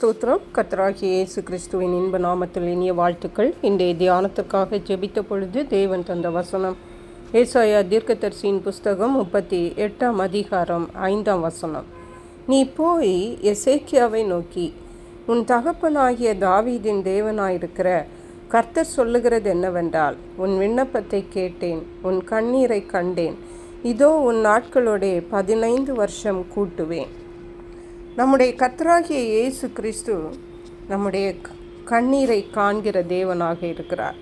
ஸ்தோத்திரம். கத்தராகிய இயேசு கிறிஸ்துவின் இன்ப நாமத்தில் இனிய வாழ்த்துக்கள். இன்றைய தியானத்திற்காக ஜெபித்த பொழுது தேவன் தந்த வசனம் ஏசாயா தீர்க்கதரிசியின் புஸ்தகம் முப்பத்தி எட்டாம் அதிகாரம் ஐந்தாம் வசனம். நீ போய் எசேக்கியாவை நோக்கி உன் தகப்பனாகிய தாவீதின் தேவனாயிருக்கிற கர்த்தர் சொல்லுகிறது என்னவென்றால் உன் விண்ணப்பத்தை கேட்டேன் உன் கண்ணீரை கண்டேன். இதோ உன் நாட்களோடே பதினைந்து வருஷம் கூட்டுவேன். நம்முடைய கத்தராகிய இயேசு கிறிஸ்து நம்முடைய கண்ணீரை காண்கிற தேவனாக இருக்கிறார்.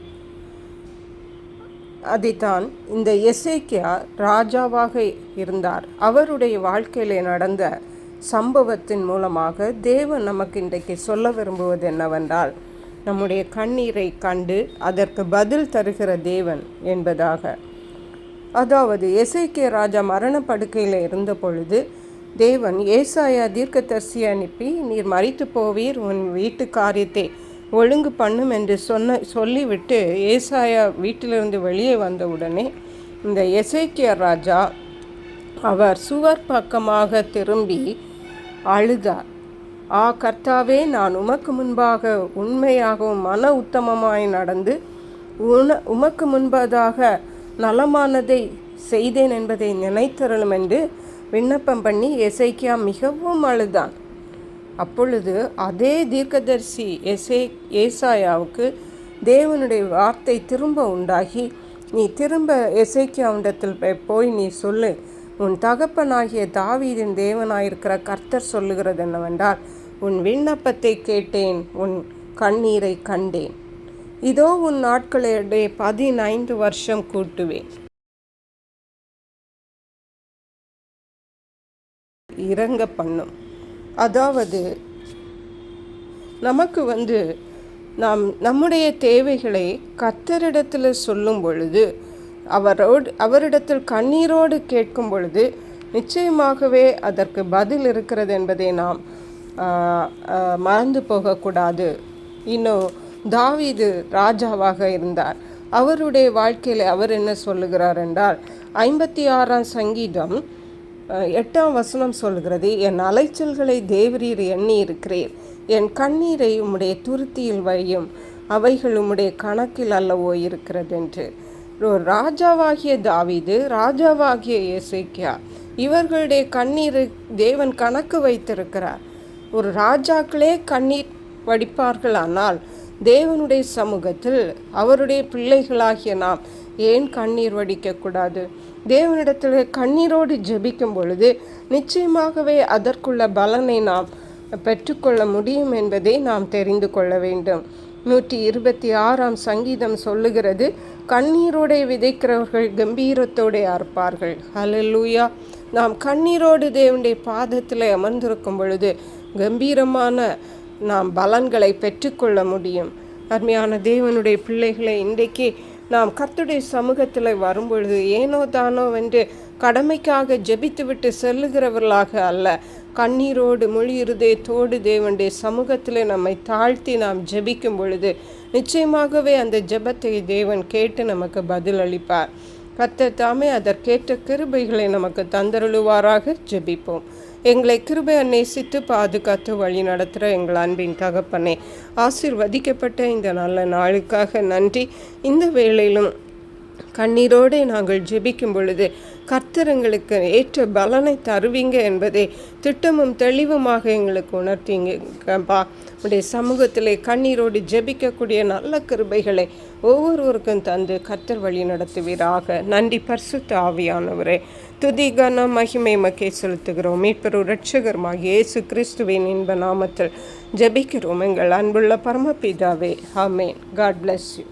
அதைத்தான் இந்த எசேக்கியா ராஜாவாக இருந்தார். அவருடைய வாழ்க்கையில் நடந்த சம்பவத்தின் மூலமாக தேவன் நமக்கு இன்றைக்கு சொல்ல விரும்புவது என்னவென்றால் நம்முடைய கண்ணீரை கண்டு அதற்கு பதில் தருகிற தேவன் என்பதாக. அதாவது எசேக்கிய ராஜா மரணப்படுக்கையில் இருந்த பொழுது தேவன் ஏசாயா தீர்க்கதரிசி அனுப்பி நீர் மறித்து போவீர் உன் வீட்டு காரியத்தை ஒழுங்கு பண்ணும் என்று சொன்ன சொல்லிவிட்டு ஏசாயா வீட்டிலிருந்து வெளியே வந்தவுடனே இந்த எசேக்கிய ராஜா அவர் சுவர் பக்கமாக திரும்பி அழுதார். ஆ கர்த்தாவே நான் உமக்கு முன்பாக உண்மையாகவும் மன உத்தமமாய் நடந்து உன உமக்கு முன்பதாக நலமானதை செய்தேன் என்பதை நினைத்தருளும் என்று விண்ணப்பம் பண்ணி எசைக்கியா மிகவும் அழுதான். அப்பொழுது அதே தீர்க்கதரிசி எசே ஏசாயாவுக்கு தேவனுடைய வார்த்தை திரும்ப உண்டாகி நீ திரும்ப எசேக்கியாவிடத்தில் போய் போய் நீ சொல்லு. உன் தகப்பனாகிய தாவீதின் தேவனாயிருக்கிற கர்த்தர் சொல்லுகிறது என்னவென்றால் உன் விண்ணப்பத்தை கேட்டேன் உன் கண்ணீரை கண்டேன். இதோ உன் நாட்களுடைய பதினைந்து வருஷம் கூட்டுவேன். இறங்க பண்ணும் அதாவது நமக்கு வந்து நாம் நம்முடைய தேவைகளை கத்தரிடத்தில் சொல்லும் பொழுது அவரோடு அவரிடத்தில் கண்ணீரோடு கேட்கும் பொழுது நிச்சயமாகவே அதற்கு பதில் இருக்கிறது என்பதை நாம் மறந்து போகக்கூடாது. இன்னும் தாவீது ராஜாவாக இருந்தார். அவருடைய வாழ்க்கையில் அவர் என்ன சொல்லுகிறார் என்றால் ஐம்பத்தி ஆறாம் சங்கீதம் எட்டாம் வசனம் சொல்கிறது என் அலைச்சல்களை தேவரீர் எண்ணி இருக்கிறீர் என் கண்ணீரை உம்முடைய துருத்தியில் வையும். அவைகள் உம்முடைய கணக்கில் அல்லவோ இருக்கிறது என்று ஒரு ராஜாவாகிய தாவிது ராஜாவாகிய இயேசேக்கியா இவர்களுடைய கண்ணீர் தேவன் கணக்கு வைத்திருக்கிறார். ஒரு ராஜாக்களே கண்ணீர் வடிப்பார்களானால் தேவனுடைய சமூகத்தில் அவருடைய பிள்ளைகளாகிய நாம் ஏன் கண்ணீர் வடிக்கக்கூடாது தேவனிடத்தில் கண்ணீரோடு ஜெபிக்கும் பொழுது நிச்சயமாகவே அதற்குள்ள பலனை நாம் பெற்றுக்கொள்ள முடியும் என்பதை நாம் தெரிந்து கொள்ள வேண்டும். நூற்றி இருபத்தி ஆறாம் சங்கீதம் சொல்லுகிறது கண்ணீரோടെ விதைக்கிறவர்கள் கம்பீரத்தோடே அறுப்பார்கள். ஹalleluya. நாம் கண்ணீரோடு தேவனுடைய பாதத்தில் அமர்ந்திருக்கும் பொழுது கம்பீரமான நாம் பலன்களை பெற்றுக்கொள்ள முடியும். அருமையான தேவனுடைய பிள்ளைகளை இன்றைக்கு நாம் கர்த்துடைய சமூகத்தில் வரும்பொழுது ஏனோ தானோ என்று கடமைக்காக ஜெபித்துவிட்டு செல்லுகிறவர்களாக அல்ல. கண்ணீரோடு மொழி இருதயத்தோடு தேவனுடைய சமூகத்தில் நம்மை தாழ்த்தி நாம் ஜெபிக்கும் பொழுது நிச்சயமாகவே அந்த ஜெபத்தை தேவன் கேட்டு நமக்கு பதில் அளிப்பார் கர்த்தர் தாமே அதற்கேற்ற கிருபைகளை நமக்கு தந்தருளுவாராக ஜெபிப்போம். எங்களை கிருபை நேசித்து பாதுகாத்து வழி நடத்துகிற எங்கள் அன்பின் தகப்பனே ஆசிர்வதிக்கப்பட்ட இந்த நல்ல நாளுக்காக நன்றி. இந்த வேளையிலும் கண்ணீரோடு நாங்கள் ஜெபிக்கும் பொழுது கர்த்தரங்களுக்கு ஏற்ற பலனை தருவீங்க என்பதை திட்டமும் தெளிவுமாக எங்களுக்கு உணர்த்தீங்கப்பா உடைய சமூகத்திலே கண்ணீரோடு ஜெபிக்கக்கூடிய நல்ல கிருபைகளை ஒவ்வொருவருக்கும் தந்து கர்த்தர் வழி நடத்துவீராக. நன்றி பரிசுத்த ஆவியானவரே. துதி கன மகிமை மக்கே செலுத்துகிறோம். மீட்பெரு ரட்சகருமாக இயேசு கிறிஸ்துவின் இன்ப நாமத்தில் ஜெபிக்கிறோம். எங்கள் அன்புள்ள பரமபிதாவே ஆமேன். God bless you